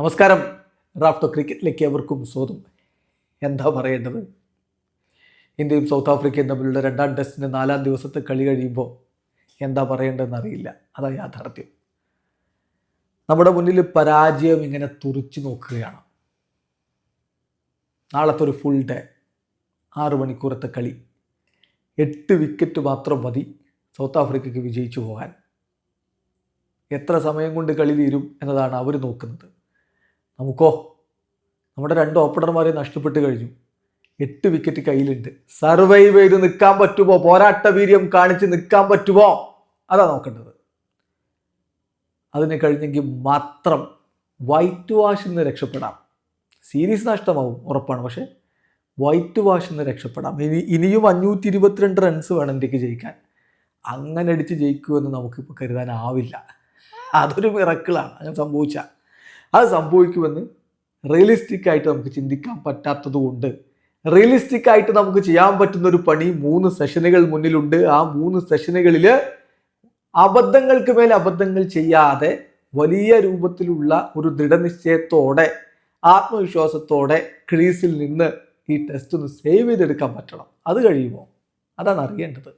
നമസ്കാരം. റാഫ്റ്റോ ക്രിക്കറ്റിലേക്ക് എവർക്കും സ്വാഗതം. എന്താ പറയേണ്ടത്? ഇന്ത്യയും സൗത്ത് ആഫ്രിക്കയും തമ്മിലുള്ള രണ്ടാം ടെസ്റ്റിന്റെ നാലാം ദിവസത്തെ കളി കഴിയുമ്പോൾ എന്താ പറയേണ്ടതെന്ന് അറിയില്ല. അതാ യാഥാർത്ഥ്യം. നമ്മുടെ മുന്നിൽ പരാജയം ഇങ്ങനെ തുറിച്ചു നോക്കുകയാണ്. നാളത്തെ ഒരു ഫുൾ ഡേ ആറ് മണിക്കൂറത്തെ കളി. എട്ട് വിക്കറ്റ് മാത്രം മതി സൗത്ത് ആഫ്രിക്കയ്ക്ക് വിജയിച്ചു പോകാൻ. എത്ര സമയം കൊണ്ട് കളി തീരും എന്നതാണ് അവർ നോക്കുന്നത്. നമുക്കോ? നമ്മുടെ രണ്ട് ഓപ്പണർമാരെ നഷ്ടപ്പെട്ട് കഴിഞ്ഞു. എട്ട് വിക്കറ്റ് കയ്യിലുണ്ട്. സർവൈവ് ചെയ്ത് നിൽക്കാൻ പറ്റുമോ? പോരാട്ട വീര്യം കാണിച്ച് നിൽക്കാൻ പറ്റുമോ? അതാ നോക്കേണ്ടത്. അതിന് കഴിഞ്ഞെങ്കിൽ മാത്രം വൈറ്റ് വാഷിൽ നിന്ന് രക്ഷപ്പെടാം. സീരീസ് നഷ്ടമാവും ഉറപ്പാണ്. പക്ഷേ വൈറ്റ് വാഷിൽ നിന്ന് രക്ഷപ്പെടാം. ഇനി ഇനിയും അഞ്ഞൂറ്റി ഇരുപത്തിരണ്ട് റൺസ് വേണം ഇന്ത്യയ്ക്ക് ജയിക്കാൻ. അങ്ങനെ അടിച്ച് ജയിക്കുമെന്ന് നമുക്കിപ്പോൾ കരുതാനാവില്ല. അതൊരു മിറക്കിളാണ് അങ്ങനെ സംഭവിച്ച. അത് സംഭവിക്കുമെന്ന് റിയലിസ്റ്റിക് ആയിട്ട് നമുക്ക് ചിന്തിക്കാൻ പറ്റാത്തതുകൊണ്ട്. റിയലിസ്റ്റിക് ആയിട്ട് നമുക്ക് ചെയ്യാൻ പറ്റുന്ന ഒരു പണി മൂന്ന് സെഷനുകൾ മുന്നിലുണ്ട്. ആ മൂന്ന് സെഷനുകളിൽ അബദ്ധങ്ങൾക്ക് മേൽ അബദ്ധങ്ങൾ ചെയ്യാതെ വലിയ രൂപത്തിലുള്ള ഒരു ദൃഢനിശ്ചയത്തോടെ ആത്മവിശ്വാസത്തോടെ ക്രീസിൽ നിന്ന് ഈ ടെസ്റ്റ് ഒന്ന് സേവ് ചെയ്തെടുക്കാൻ പറ്റണം. അത് കഴിയുമോ? അതാണ് അറിയേണ്ടത്.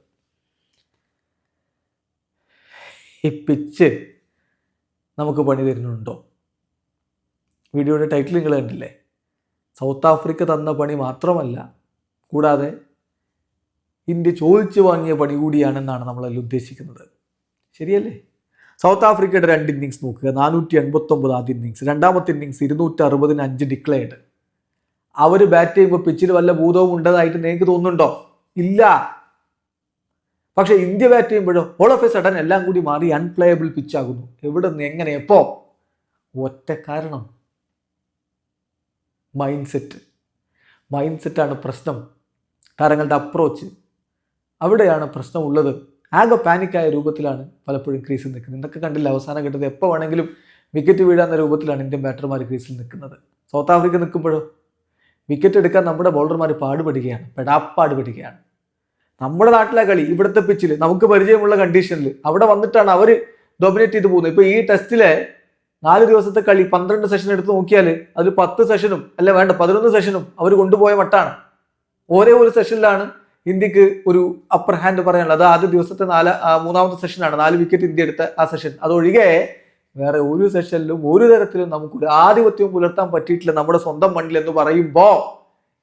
ഈ പിച്ച് നമുക്ക് പണി തരുന്നുണ്ടോ? വീഡിയോയുടെ ടൈറ്റിൽ നിങ്ങൾ കണ്ടില്ലേ? സൗത്ത് ആഫ്രിക്ക തന്ന പണി മാത്രമല്ല കൂടാതെ ഇന്ത്യ ചോദിച്ചു വാങ്ങിയ പണി കൂടിയാണെന്നാണ് നമ്മളതിൽ ഉദ്ദേശിക്കുന്നത്. ശരിയല്ലേ? സൗത്ത് ആഫ്രിക്കയുടെ രണ്ട് ഇന്നിങ്സ് നോക്കുക. നാനൂറ്റി എൺപത്തൊമ്പത് ആദ്യ ഇന്നിങ്സ് രണ്ടാമത്തെ ഇന്നിങ്സ് ഇരുന്നൂറ്റി അറുപതിന് അഞ്ച് ഡിക്ലെയർഡ് അവർ ബാറ്റ് ചെയ്യുമ്പോൾ പിച്ചിൽ വല്ല ഭൂതവും ഉണ്ടതായിട്ട് നിങ്ങൾക്ക് തോന്നുന്നുണ്ടോ? ഇല്ല. പക്ഷെ ഇന്ത്യ ബാറ്റ് ചെയ്യുമ്പോഴോ ഓൾ ഓഫ് എ സഡൻ എല്ലാം കൂടി മാറി അൺപ്ലേയബിൾ പിച്ചാകുന്നു എവിടെ നിന്ന് എങ്ങനെ എപ്പോ? ഒറ്റ കാരണം. മൈൻഡ് സെറ്റ് മൈൻഡ് സെറ്റാണ് പ്രശ്നം. താരങ്ങളുടെ അപ്രോച്ച് അവിടെയാണ് പ്രശ്നമുള്ളത് ആകെ പാനിക്കായ രൂപത്തിലാണ് പലപ്പോഴും ക്രീസിൽ നിൽക്കുന്നത്. ഇതൊക്കെ കണ്ടില്ല? അവസാന ഘട്ടത്തിൽ എപ്പോൾ വേണമെങ്കിലും വിക്കറ്റ് വീഴാവുന്ന രൂപത്തിലാണ് ഇന്ത്യൻ ബാറ്റർമാർ ക്രീസിൽ നിൽക്കുന്നത്. South Africa നിൽക്കുമ്പോഴോ? വിക്കറ്റ് എടുക്കാൻ നമ്മുടെ ബൗളർമാർ പാടുപെടുകയാണ്. പെടാപ്പാടുപെടുകയാണ്. നമ്മുടെ നാട്ടിലെ കളി ഇവിടുത്തെ പിച്ചിൽ നമുക്ക് പരിചയമുള്ള കണ്ടീഷനിൽ അവിടെ വന്നിട്ടാണ് അവർ ഡൊമിനേറ്റ് ചെയ്ത് പോകുന്നത്. ഇപ്പോൾ ഈ ടെസ്റ്റിലെ നാല് ദിവസത്തെ കളി പന്ത്രണ്ട് സെഷൻ എടുത്ത് നോക്കിയാൽ അതിൽ പത്ത് സെഷനും അല്ല വേണ്ട പതിനൊന്ന് സെഷനും അവർ കൊണ്ടുപോയ മട്ടാണ്. ഒരേ ഒരു സെഷനിലാണ് ഇന്ത്യയ്ക്ക് ഒരു അപ്പർ ഹാൻഡ് പറയാനുള്ളത്. അത് ആദ്യ ദിവസത്തെ നാല് മൂന്നാമത്തെ സെഷനാണ് നാല് വിക്കറ്റ് ഇന്ത്യ എടുത്ത ആ സെഷൻ അതൊഴികെ വേറെ ഒരു സെഷനിലും ഒരു തരത്തിലും നമുക്ക് ഒരു ആധിപത്യം പുലർത്താൻ പറ്റിയിട്ടില്ല നമ്മുടെ സ്വന്തം മണ്ണിൽ എന്ന് പറയുമ്പോൾ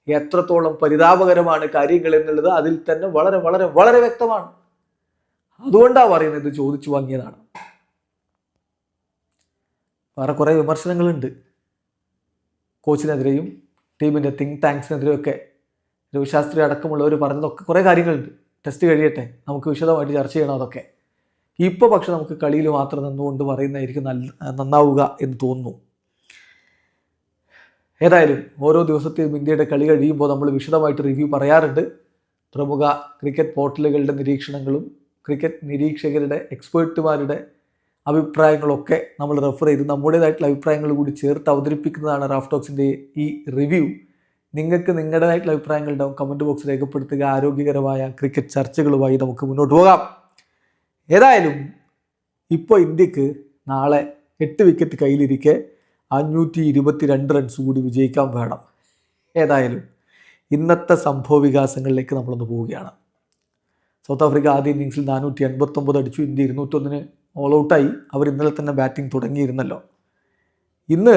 എത്രത്തോളം പരിതാപകരമാണ് കാര്യങ്ങൾ എന്നുള്ളത് അതിൽ തന്നെ വളരെ വളരെ വളരെ വ്യക്തമാണ്. അതുകൊണ്ടാണ് പറയുന്നത് ചോദിച്ചു വാങ്ങിയതാണ്. വേറെ കുറേ വിമർശനങ്ങളുണ്ട്. കോച്ചിനെതിരെയും ടീമിന്റെ തിങ്ക് ടാങ്ക്സിനെതിരെയും ഒക്കെ രവിശാസ്ത്രി അടക്കമുള്ളവർ പറഞ്ഞതൊക്കെ കുറേ കാര്യങ്ങളുണ്ട്. ടെസ്റ്റ് കഴിയട്ടെ നമുക്ക് വിശദമായിട്ട് ചർച്ച ചെയ്യണം അതൊക്കെ. ഇപ്പോൾ പക്ഷെ നമുക്ക് കളിയിൽ മാത്രം നിന്നുകൊണ്ട് പറയുന്നതായിരിക്കും നല്ല നന്നാവുക എന്ന് തോന്നുന്നു. ഏതായാലും ഓരോ ദിവസത്തെയും ഇന്ത്യയുടെ കളി കഴിയുമ്പോൾ നമ്മൾ വിശദമായിട്ട് റിവ്യൂ പറയാറുണ്ട്. പ്രമുഖ ക്രിക്കറ്റ് പോർട്ടലുകളുടെ നിരീക്ഷണങ്ങളും ക്രിക്കറ്റ് നിരീക്ഷകരുടെ എക്സ്പേർട്ടുമാരുടെ അഭിപ്രായങ്ങളൊക്കെ നമ്മൾ റെഫർ ചെയ്ത് നമ്മുടേതായിട്ടുള്ള അഭിപ്രായങ്ങൾ കൂടി ചേർത്ത് അവതരിപ്പിക്കുന്നതാണ് റാഫ്റ്റോക്സിന്റെ ഈ റിവ്യൂ നിങ്ങൾക്ക് നിങ്ങളുടേതായിട്ടുള്ള അഭിപ്രായങ്ങൾ ഉണ്ടാവും. കമന്റ് ബോക്സ് രേഖപ്പെടുത്തുക. ആരോഗ്യകരമായ ക്രിക്കറ്റ് ചർച്ചകളുമായി നമുക്ക് മുന്നോട്ട് പോകാം. ഏതായാലും ഇപ്പോൾ ഇന്ത്യയ്ക്ക് നാളെ എട്ട് വിക്കറ്റ് കയ്യിലിരിക്കെ അഞ്ഞൂറ്റി ഇരുപത്തി രണ്ട് റൺസ് കൂടി വിജയിക്കാൻ വേണം. ഏതായാലും ഇന്നത്തെ സംഭവ വികാസങ്ങളിലേക്ക് നമ്മളൊന്ന് പോവുകയാണ്. സൗത്ത് ആഫ്രിക്ക ആദ്യ ഇന്നിങ്സിൽ നാനൂറ്റി എൺപത്തൊമ്പത് അടിച്ചു. ഇന്ത്യ ഇരുന്നൂറ്റൊന്നിന് ഓൾ ഔട്ടായി അവർ ഇന്നലെ തന്നെ ബാറ്റിംഗ് തുടങ്ങിയിരുന്നല്ലോ. ഇന്ന്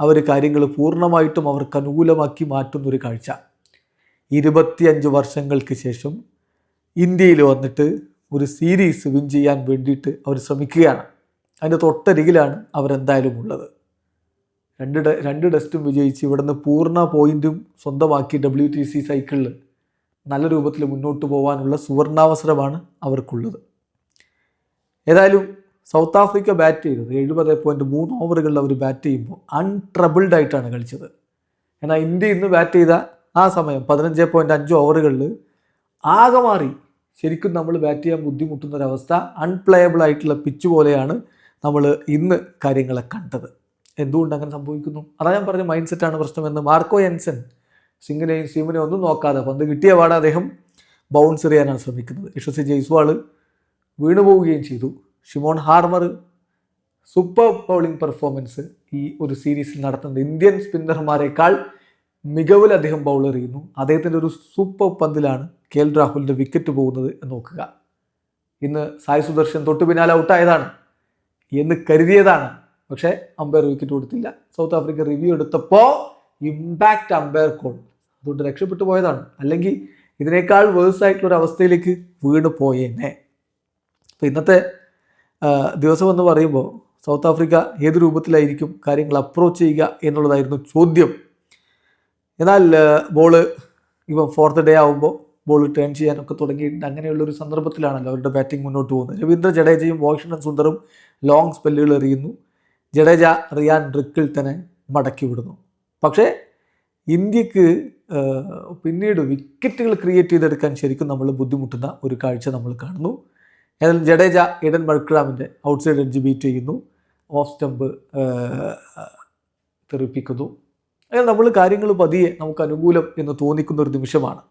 അവർ കാര്യങ്ങൾ പൂർണമായിട്ടും അവർക്ക് അനുകൂലമാക്കി മാറ്റുന്നൊരു കാഴ്ച. ഇരുപത്തിയഞ്ച് വർഷങ്ങൾക്ക് ശേഷം ഇന്ത്യയിൽ വന്നിട്ട് ഒരു സീരീസ് വിൻ ചെയ്യാൻ വേണ്ടിയിട്ട് അവർ ശ്രമിക്കുകയാണ്. അതിന്റെ തൊട്ടരികിലാണ് അവരെന്തായാലും ഉള്ളത്. രണ്ട് രണ്ട് ടെസ്റ്റും വിജയിച്ച് ഇവിടുന്ന് പൂർണ പോയിന്റും സ്വന്തമാക്കി ഡബ്ല്യു ടി സി സൈക്കിളിൽ നല്ല രൂപത്തിൽ മുന്നോട്ട് പോകാനുള്ള സുവർണാവസരമാണ് അവർക്കുള്ളത്. ഏതായാലും സൗത്ത് ആഫ്രിക്ക ബാറ്റ് ചെയ്തത്. എഴുപത് പോയിന്റ് മൂന്ന് ഓവറുകളിൽ അവർ ബാറ്റ് ചെയ്യുമ്പോൾ അൺട്രബിൾഡ് ആയിട്ടാണ് കളിച്ചത്. എന്നാൽ ഇന്ത്യ ഇന്ന് ബാറ്റ് ചെയ്ത ആ സമയം പതിനഞ്ച് പോയിന്റ് അഞ്ച് ഓവറുകളിൽ ആകെ മാറി. ശരിക്കും നമ്മൾ ബാറ്റ് ചെയ്യാൻ ബുദ്ധിമുട്ടുന്ന ഒരവസ്ഥ അൺപ്ലേയബിൾ ആയിട്ടുള്ള പിച്ച് പോലെയാണ് നമ്മൾ ഇന്ന് കാര്യങ്ങളെ കണ്ടത്. എന്തുകൊണ്ട് അങ്ങനെ സംഭവിക്കുന്നു? അതാ ഞാൻ പറഞ്ഞ മൈൻഡ് സെറ്റാണ് പ്രശ്നമെന്ന് മാർക്കോ എൻസൻ സിംഗിനെയും സീമിനെയും ഒന്നും നോക്കാതെ പന്ത് കിട്ടിയ പാടെ അദ്ദേഹം ബൗൺസ് എറിയാനാണ് ശ്രമിക്കുന്നത്. യശസ്വി ജയ്സ്വാൾ വീണു പോവുകയും ചെയ്തു. Simon Harmer super bowling performance ഈ ഒരു സീരീസിൽ നടത്തുന്ന ഇന്ത്യൻ സ്പിന്നർമാരെക്കാൾ മികവിൽ അദ്ദേഹം ബൗൾ എറിയുന്നു. അദ്ദേഹത്തിന്റെ ഒരു സൂപ്പർ പന്തിലാണ് കെ എൽ രാഹുലിന്റെ വിക്കറ്റ് പോകുന്നത് എന്ന് നോക്കുക. ഇന്ന് സായി സുദർശൻ തൊട്ടു പിന്നാലെ ഔട്ടായതാണ്. എന്ന് കരുതിയതാണ്. പക്ഷേ അമ്പയർ വിക്കറ്റ് കൊടുത്തില്ല. സൗത്ത് ആഫ്രിക്ക റിവ്യൂ എടുത്തപ്പോൾ ഇമ്പാക്റ്റ് അമ്പയർ കോൾ. അതുകൊണ്ട് രക്ഷപ്പെട്ടു പോയതാണ്. അല്ലെങ്കിൽ ഇതിനേക്കാൾ വേഴ്സ് ഒരു അവസ്ഥയിലേക്ക് വീണ് പോയേനെ. അപ്പോൾ ഇന്നത്തെ ദിവസമെന്ന് പറയുമ്പോൾ സൗത്ത് ആഫ്രിക്ക ഏത് രൂപത്തിലായിരിക്കും കാര്യങ്ങൾ അപ്രോച്ച് ചെയ്യുക എന്നുള്ളതായിരുന്നു ചോദ്യം. എന്നാൽ ബോൾ ഇപ്പം ഫോർത്ത് ഡേ ആകുമ്പോൾ ബോൾ ടേൺ ചെയ്യാനൊക്കെ തുടങ്ങിയിട്ടുണ്ട്. അങ്ങനെയുള്ളൊരു സന്ദർഭത്തിലാണല്ലോ അവരുടെ ബാറ്റിംഗ് മുന്നോട്ട് പോകുന്നത്. രവീന്ദ്ര ജഡേജയും വാഷിംഗ്ടൺ സുന്ദറും ലോങ് സ്പെല്ലുകൾ എറിയുന്നു. ജഡേജ റിയാൻ റിക്കിൽ തന്നെ മടക്കി വിടുന്നു. പക്ഷേ ഇന്ത്യയ്ക്ക് പിന്നീട് വിക്കറ്റുകൾ ക്രിയേറ്റ് ചെയ്തെടുക്കാൻ ശരിക്കും നമ്മൾ ബുദ്ധിമുട്ടുന്ന ഒരു കാഴ്ച നമ്മൾ കാണുന്നു. ഏതായാലും ജഡേജ ഇഡൻ മൾക്രാമിന്റെ ഔട്ട്സൈഡ് എഡ്ജ് ബീറ്റ് ചെയ്യുന്നു. ഓഫ് സ്റ്റംപ് തെറിപ്പിക്കുന്നു. അങ്ങനെ നമ്മൾ കാര്യങ്ങൾ പതിയെ നമുക്ക് അനുകൂലം എന്ന് തോന്നിക്കുന്ന ഒരു നിമിഷമാണ്.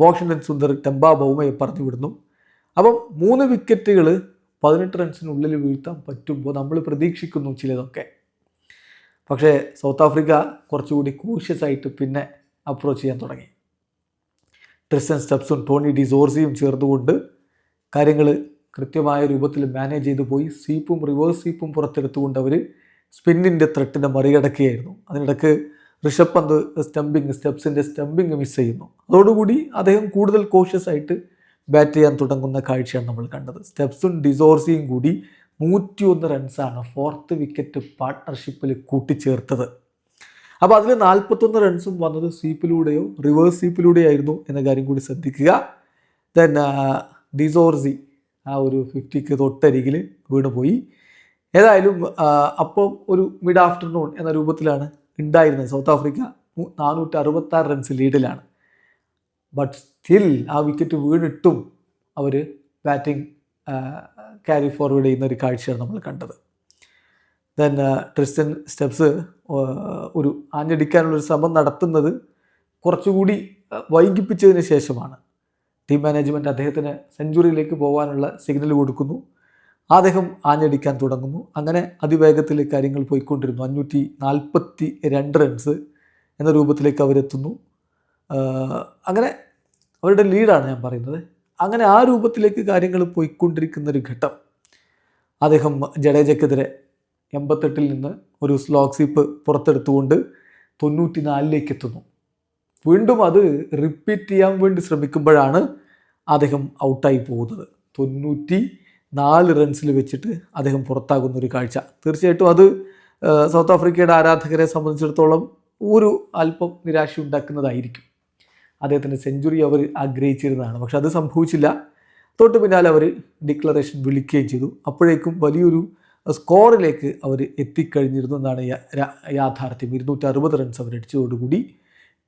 വാഷിംഗ്ടൺ സുന്ദർ ടെമ്പ ബൗമയെ പറഞ്ഞു വിടുന്നു അപ്പം മൂന്ന് വിക്കറ്റുകൾ പതിനെട്ട് റൺസിനുള്ളിൽ വീഴ്ത്താൻ പറ്റുമ്പോൾ നമ്മൾ പ്രതീക്ഷിക്കുന്നു ചിലതൊക്കെ. പക്ഷേ സൗത്ത് ആഫ്രിക്ക കുറച്ചുകൂടി കോഷ്യസ് ആയിട്ട് പിന്നെ അപ്രോച്ച് ചെയ്യാൻ തുടങ്ങി. ട്രിസ്റ്റൻ സ്റ്റെപ്സും ടോണി ഡിസോർസിയും ചേർന്നുകൊണ്ട് കാര്യങ്ങൾ കൃത്യമായ രൂപത്തിൽ മാനേജ് ചെയ്തു പോയി സീപ്പും റിവേഴ്സ് സീപ്പും പുറത്തെടുത്തുകൊണ്ട് അവർ സ്പിന്നിന്റെ ത്രെട്ടിനെ മറികടക്കുകയായിരുന്നു. അതിനിടക്ക് ഋഷഭ് പന്ത് സ്റ്റംപിങ് സ്റ്റെപ്സിന്റെ സ്റ്റംപിങ് മിസ് ചെയ്യുന്നു. അതോടുകൂടി അദ്ദേഹം കൂടുതൽ കോഷ്യസ് ആയിട്ട് ബാറ്റ് ചെയ്യാൻ തുടങ്ങുന്ന കാഴ്ചയാണ് നമ്മൾ കണ്ടത്. സ്റ്റെപ്സും ഡിസോർസിയും കൂടി നൂറ്റിയൊന്ന് റൺസാണ് ഫോർത്ത് വിക്കറ്റ് പാർട്ട്ണർഷിപ്പിൽ കൂട്ടിച്ചേർത്തത്. അപ്പോൾ അതിൽ നാൽപ്പത്തൊന്ന് റൺസും വന്നത് സ്വീപ്പിലൂടെയോ റിവേഴ്സ് സ്വീപ്പിലൂടെയോ ആയിരുന്നു എന്ന കാര്യം കൂടി ശ്രദ്ധിക്കുക. ദെൻ ഡിസോർസി ആ ഒരു ഫിഫ്റ്റിക്ക് തൊട്ടരികിൽ വീണുപോയി. ഏതായാലും അപ്പം ഒരു മിഡ് ആഫ്റ്റർനൂൺ എന്ന രൂപത്തിലാണ് ഉണ്ടായിരുന്നത്. സൗത്ത് ആഫ്രിക്ക നാനൂറ്റി അറുപത്താറ് റൺസ് ലീഡിലാണ്. ബട്ട് സ്റ്റിൽ ആ വിക്കറ്റ് വീണിട്ടും അവർ ബാറ്റിംഗ് ക്യാരി ഫോർവേഡ് ചെയ്യുന്ന ഒരു കാഴ്ചയാണ് നമ്മൾ കണ്ടത്. ദെൻ ട്രിസ്റ്റൻ സ്റ്റെപ്സ് ഒരു ആഞ്ഞടിക്കാനുള്ളൊരു ശ്രമം നടത്തുന്നത് കുറച്ചുകൂടി വൈകിപ്പിച്ചതിന് ശേഷമാണ്. ടീം മാനേജ്മെന്റ് അദ്ദേഹത്തിന് സെഞ്ചുറിയിലേക്ക് പോകാനുള്ള സിഗ്നൽ കൊടുക്കുന്നു. അദ്ദേഹം ആഞ്ഞടിക്കാൻ തുടങ്ങുന്നു. അങ്ങനെ അതിവേഗത്തിൽ കാര്യങ്ങൾ പോയിക്കൊണ്ടിരുന്നു. അഞ്ഞൂറ്റി നാൽപ്പത്തി രണ്ട് റൺസ് എന്ന രൂപത്തിലേക്ക് അവരെത്തുന്നു. അങ്ങനെ അവരുടെ ലീഡാണ് ഞാൻ പറയുന്നത്. അങ്ങനെ ആ രൂപത്തിലേക്ക് കാര്യങ്ങൾ പോയിക്കൊണ്ടിരിക്കുന്ന ഒരു ഘട്ടം. അദ്ദേഹം ജഡേജയ്ക്കെതിരെ എൺപത്തെട്ടിൽ നിന്ന് ഒരു സ്ലോക്സിപ്പ് പുറത്തെടുത്തുകൊണ്ട് തൊണ്ണൂറ്റി നാലിലേക്ക് എത്തുന്നു. വീണ്ടും അത് റിപ്പീറ്റ് ചെയ്യാൻ വേണ്ടി ശ്രമിക്കുമ്പോഴാണ് അദ്ദേഹം ഔട്ടായി പോകുന്നത്. തൊണ്ണൂറ്റി നാല് റൺസിൽ വെച്ചിട്ട് അദ്ദേഹം പുറത്താകുന്ന ഒരു കാഴ്ച. തീർച്ചയായിട്ടും അത് സൗത്ത് ആഫ്രിക്കയുടെ ആരാധകരെ സംബന്ധിച്ചിടത്തോളം ഒരു അല്പം നിരാശ ഉണ്ടാക്കുന്നതായിരിക്കും. അദ്ദേഹത്തിന്റെ സെഞ്ചുറി അവർ ആഗ്രഹിച്ചിരുന്നതാണ്. പക്ഷെ അത് സംഭവിച്ചില്ല. തൊട്ട് പിന്നാലെ അവർ ഡിക്ലറേഷൻ വിളിക്കുകയും ചെയ്തു. അപ്പോഴേക്കും വലിയൊരു സ്കോറിലേക്ക് അവർ എത്തിക്കഴിഞ്ഞിരുന്നു എന്നാണ് യാഥാർത്ഥ്യം. ഇരുന്നൂറ്റി അറുപത് റൺസ് അവർ അടിച്ചതോടുകൂടി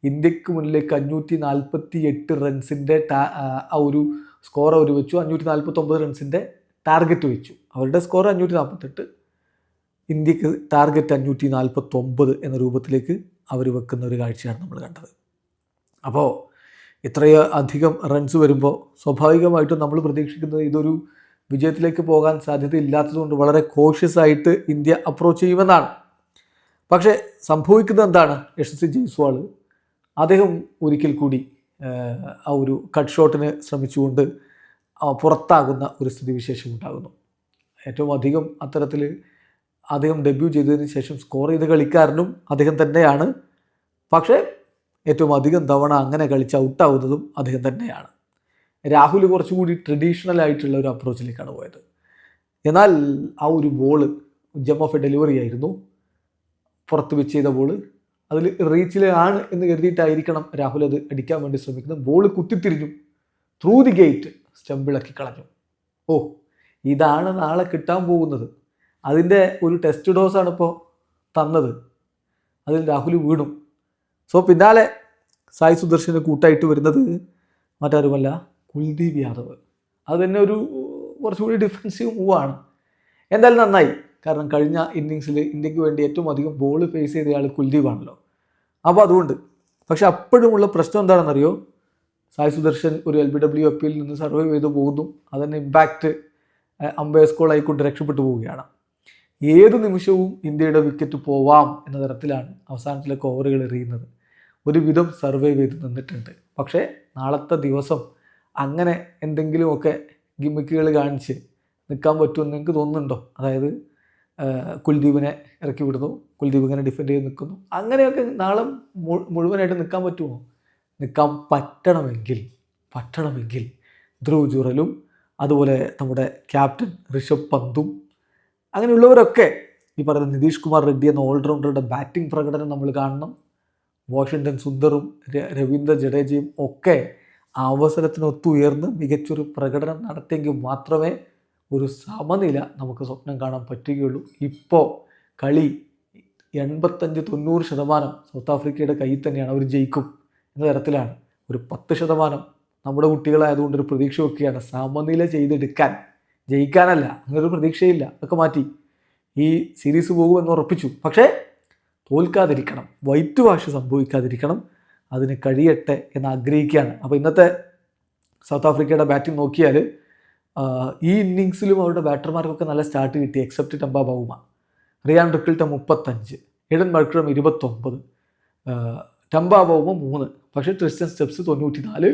ഇന്ത്യയ്ക്ക് മുന്നിലേക്ക് അഞ്ഞൂറ്റി നാൽപ്പത്തി എട്ട് റൺസിന്റെ ടാ ആ ഒരു സ്കോർ അവർ വെച്ചു. അഞ്ഞൂറ്റി നാൽപ്പത്തൊമ്പത് റൺസിന്റെ ടാർഗറ്റ് വെച്ചു. അവരുടെ സ്കോർ അഞ്ഞൂറ്റി നാൽപ്പത്തെട്ട് ഇന്ത്യയ്ക്ക് ടാർഗറ്റ് അഞ്ഞൂറ്റി നാൽപ്പത്തൊമ്പത് എന്ന രൂപത്തിലേക്ക് അവർ വെക്കുന്ന ഒരു കാഴ്ചയാണ് നമ്മൾ കണ്ടത്. അപ്പോൾ ഇത്രയോ അധികം റൺസ് വരുമ്പോൾ സ്വാഭാവികമായിട്ടും നമ്മൾ പ്രതീക്ഷിക്കുന്നത് ഇതൊരു വിജയത്തിലേക്ക് പോകാൻ സാധ്യത ഇല്ലാത്തതുകൊണ്ട് വളരെ കോഷ്യസ് ആയിട്ട് ഇന്ത്യ അപ്രോച്ച് ചെയ്യുമെന്നാണ്. പക്ഷേ സംഭവിക്കുന്നത് എന്താണ്? യശസ്വി ജയ്സ്വാൾ അദ്ദേഹം ഒരിക്കൽ കൂടി ആ ഒരു കട്ട് ഷോട്ടിന് ശ്രമിച്ചുകൊണ്ട് പുറത്താകുന്ന ഒരു സ്ഥിതിവിശേഷം ഉണ്ടാകുന്നു. ഏറ്റവും അധികം അത്തരത്തിൽ അദ്ദേഹം ഡെബ്യൂ ചെയ്തതിന് ശേഷം സ്കോർ ചെയ്ത കളിക്കാരനും അദ്ദേഹം തന്നെയാണ്. പക്ഷേ ഏറ്റവും അധികം തവണ അങ്ങനെ കളിച്ച് ഔട്ടാവുന്നതും അദ്ദേഹം തന്നെയാണ്. രാഹുൽ കുറച്ചുകൂടി ട്രഡീഷണൽ ആയിട്ടുള്ള ഒരു അപ്രോച്ചിലേക്കാണ് പോയത്. എന്നാൽ ആ ഒരു ball gem of a delivery ആയിരുന്നു. പുറത്ത് വെച്ച് ചെയ്ത ബോൾ അതിൽ റീച്ചിലാണ് എന്ന് കരുതിയിട്ടായിരിക്കണം രാഹുൽ അത് അടിക്കാൻ വേണ്ടി ശ്രമിക്കുന്നത്. ബോൾ കുത്തിത്തിരിഞ്ഞു ത്രൂ ദി ഗേറ്റ് സ്റ്റമ്പിളക്കി കളഞ്ഞു. ഓ ഇതാണ് നാളെ കിട്ടാൻ പോകുന്നത്. അതിന്റെ ഒരു ടെസ്റ്റ് ഡോസാണ് ഇപ്പോൾ തന്നത്. അതിൽ രാഹുൽ വീണു. സോ പിന്നാലെ സായി സുദർശന് കൂട്ടായിട്ട് വരുന്നത് മറ്റാരുമല്ല കുൽദീപ് യാദവ്. അത് തന്നെ ഒരു കുറച്ചുകൂടി ഡിഫൻസീവ് മൂവാണ് എന്തായാലും നന്നായി. കാരണം കഴിഞ്ഞ ഇന്നിങ്സിൽ ഇന്ത്യയ്ക്ക് വേണ്ടി ഏറ്റവും അധികം ബോൾ ഫേസ് ചെയ്തയാൾ കുൽദീപാണല്ലോ അപ്പോൾ അതുകൊണ്ട് പക്ഷെ അപ്പോഴുമുള്ള പ്രശ്നം എന്താണെന്നറിയോ? സായി സുദർശൻ ഒരു എൽ ബി ഡബ്ല്യു അപ്പിയിൽ നിന്ന് സർവൈവ് ചെയ്ത് പോകുന്നു. അതിന്റെ ഇമ്പാക്റ്റ് അമ്പയർസ് കോൾ ആയിക്കൊണ്ട് രക്ഷപ്പെട്ടു പോവുകയാണ്. ഏത് നിമിഷവും ഇന്ത്യയുടെ വിക്കറ്റ് പോവാം എന്ന തരത്തിലാണ് അവസാനത്തിലേക്ക് ഓവറുകൾ എറിയുന്നത്. ഒരുവിധം സർവൈവ് ചെയ്ത് നിന്നിട്ടുണ്ട്. പക്ഷേ നാളത്തെ ദിവസം അങ്ങനെ എന്തെങ്കിലുമൊക്കെ ഗിമ്മിക്കുകൾ കാണിച്ച് നിൽക്കാൻ പറ്റുമെന്ന് നിങ്ങൾക്ക് തോന്നുന്നുണ്ടോ? അതായത് കുൽദീപിനെ ഇറക്കി വിടുന്നു. കുൽദീപ് ഇങ്ങനെ ഡിഫെൻഡ് ചെയ്ത് നിൽക്കുന്നു. അങ്ങനെയൊക്കെ നാളെ മുഴുവനായിട്ട് നിൽക്കാൻ പറ്റുമോ? നിൽക്കാൻ പറ്റണമെങ്കിൽ പറ്റണമെങ്കിൽ ധ്രുവ് ജുറലും അതുപോലെ നമ്മുടെ ക്യാപ്റ്റൻ ഋഷഭ് പന്തും അങ്ങനെയുള്ളവരൊക്കെ ഈ പറയുന്ന നിതീഷ് കുമാർ റെഡ്ഡി എന്ന ഓൾറൗണ്ടറുടെ ബാറ്റിംഗ് പ്രകടനം നമ്മൾ കാണണം. വാഷിങ്ടൺ സുന്ദറും രവീന്ദ്ര ജഡേജയും ഒക്കെ അവസരത്തിനൊത്തുയർന്ന് മികച്ചൊരു പ്രകടനം നടത്തിയെങ്കിൽ മാത്രമേ ഒരു സമനില നമുക്ക് സ്വപ്നം കാണാൻ പറ്റുകയുള്ളൂ. ഇപ്പോൾ കളി എൺപത്തഞ്ച് തൊണ്ണൂറ് ശതമാനം സൗത്ത് ആഫ്രിക്കയുടെ കയ്യിൽ തന്നെയാണ്. അവർ ജയിക്കും എന്ന തരത്തിലാണ്. ഒരു പത്ത് ശതമാനം നമ്മുടെ കുട്ടികളായതുകൊണ്ട് ഒരു പ്രതീക്ഷ വെക്കുകയാണ് സമനില ചെയ്തെടുക്കാൻ. ജയിക്കാനല്ല. അങ്ങനെ ഒരു പ്രതീക്ഷയില്ല. അതൊക്കെ മാറ്റി. ഈ സീരീസ് പോകുമെന്ന് ഉറപ്പിച്ചു. പക്ഷേ തോൽക്കാതിരിക്കണം. White wash സംഭവിക്കാതിരിക്കണം. അതിന് കഴിയട്ടെ എന്ന് ആഗ്രഹിക്കുകയാണ്. അപ്പോൾ ഇന്നത്തെ സൗത്ത് ആഫ്രിക്കയുടെ ബാറ്റിംഗ് നോക്കിയാൽ ഈ ഇന്നിങ്സിലും അവരുടെ ബാറ്റർമാർക്കൊക്കെ നല്ല സ്റ്റാർട്ട് കിട്ടി except Temba Bavuma Ryan Rickelton മുപ്പത്തഞ്ച് എഡൻ മൾക്രം ഇരുപത്തൊമ്പത് ടംബ ബൗമ മൂന്ന് പക്ഷേ ട്രിസ്റ്റൻ സ്റ്റെപ്സ് തൊണ്ണൂറ്റി നാല്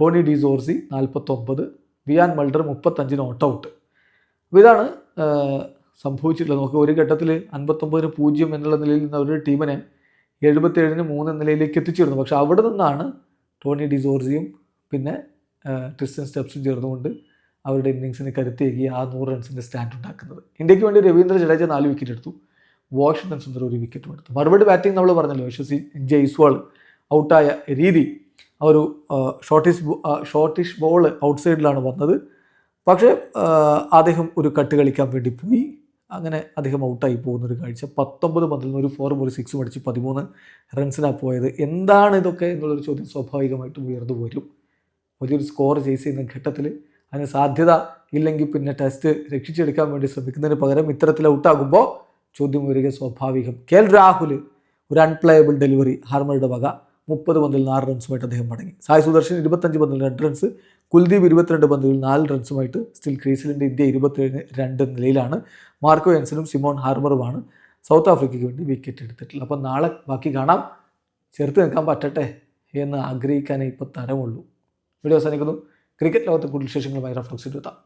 ടോണി ഡി ജോർസി നാൽപ്പത്തൊമ്പത് വിയാൻ മൾഡർ മുപ്പത്തഞ്ചിന് ഓട്ട് ഔട്ട് അപ്പോൾ ഇതാണ് സംഭവിച്ചിട്ടുള്ളത്. നമുക്ക് ഒരു ഘട്ടത്തിൽ അൻപത്തൊമ്പതിന് പൂജ്യം എന്നുള്ള നിലയിൽ നിന്ന് അവരുടെ ടീമിനെ എഴുപത്തേഴിന് മൂന്ന് എന്ന നിലയിലേക്ക് എത്തിച്ചിരുന്നു. പക്ഷേ അവിടെ നിന്നാണ് ടോണി ഡിസോർസിയും പിന്നെ ക്രിസ്ത്യൻ സ്റ്റെപ്സും ചേർന്നുകൊണ്ട് അവരുടെ ഇന്നിങ്സിന് കരുത്തേകി ആ നൂറ് റൺസിന്റെ സ്റ്റാൻഡ് ഉണ്ടാക്കുന്നത്. ഇന്ത്യയ്ക്ക് വേണ്ടി രവീന്ദ്ര ജഡേജ നാല് വിക്കറ്റ് എടുത്തു. വാഷിംഗ്ടൺ സുന്ദർ ഒരു വിക്കറ്റും എടുത്തു. മറുപടി ബാറ്റിംഗ് നമ്മൾ പറഞ്ഞല്ലോ യശസ്വി ജയ്സ്വാൾ ഔട്ടായ രീതി. ആ ഒരു ഷോർട്ടിഷ് ഷോർട്ടിഷ് ബോൾ ഔട്ട് സൈഡിലാണ് വന്നത്. പക്ഷേ അദ്ദേഹം ഒരു കട്ട് കളിക്കാൻ വേണ്ടി പോയി. അങ്ങനെ അദ്ദേഹം ഔട്ടായി പോകുന്ന ഒരു കാഴ്ച. പത്തൊമ്പത് പന്തിൽ നിന്ന് ഒരു ഫോറും ഒരു സിക്സും അടിച്ച് പതിമൂന്ന് റൺസിനാണ് പോയത്. എന്താണ് ഇതൊക്കെ എന്നുള്ളൊരു ചോദ്യം സ്വാഭാവികമായിട്ടും ഉയർന്നു വരും. വലിയൊരു സ്കോർ ചേസ് ചെയ്യുന്ന ഘട്ടത്തിൽ അതിന് സാധ്യത ഇല്ലെങ്കിൽ പിന്നെ ടെസ്റ്റ് രക്ഷിച്ചെടുക്കാൻ വേണ്ടി ശ്രമിക്കുന്നതിന് പകരം ഇത്തരത്തിൽ ഔട്ടാകുമ്പോൾ ചോദ്യം വരിക സ്വാഭാവികം. കെ എൽ രാഹുൽ ഒരു അൺപ്ലേയബിൾ ഡെലിവറി ഹാർമറുടെ വക. മുപ്പത് പന്തിൽ നാല് റൺസുമായിട്ട് അദ്ദേഹം മടങ്ങി. സായ് സുദർശൻ ഇരുപത്തഞ്ച് പന്തിൽ രണ്ട് റൺസ് കുൽദീപ് ഇരുപത്തിരണ്ട് പന്തിൽ നാല് റൺസുമായിട്ട് സ്റ്റിൽ ക്രീസിലിന്റെ ഇന്ത്യ ഇരുപത്തിയേഴിന് രണ്ട് നിലയിലാണ്. മാർക്കോ എൻസനും സിമോൺ ഹാർമറുമാണ് സൗത്ത് ആഫ്രിക്കയ്ക്ക് വേണ്ടി വിക്കറ്റ് എടുത്തിട്ടുള്ളത്. അപ്പം നാളെ ബാക്കി കാണാം. ചേർത്ത് നിൽക്കാൻ പറ്റട്ടെ എന്ന് ആഗ്രഹിക്കാനേ ഇപ്പോൾ തരമുള്ളൂ. വീഡിയോ അവസാനിക്കുന്നു. ക്രിക്കറ്റ് ലോകത്തെ കൂടുതൽ വിശേഷങ്ങളുമായി റഫ്ലക്സ് എടുത്താം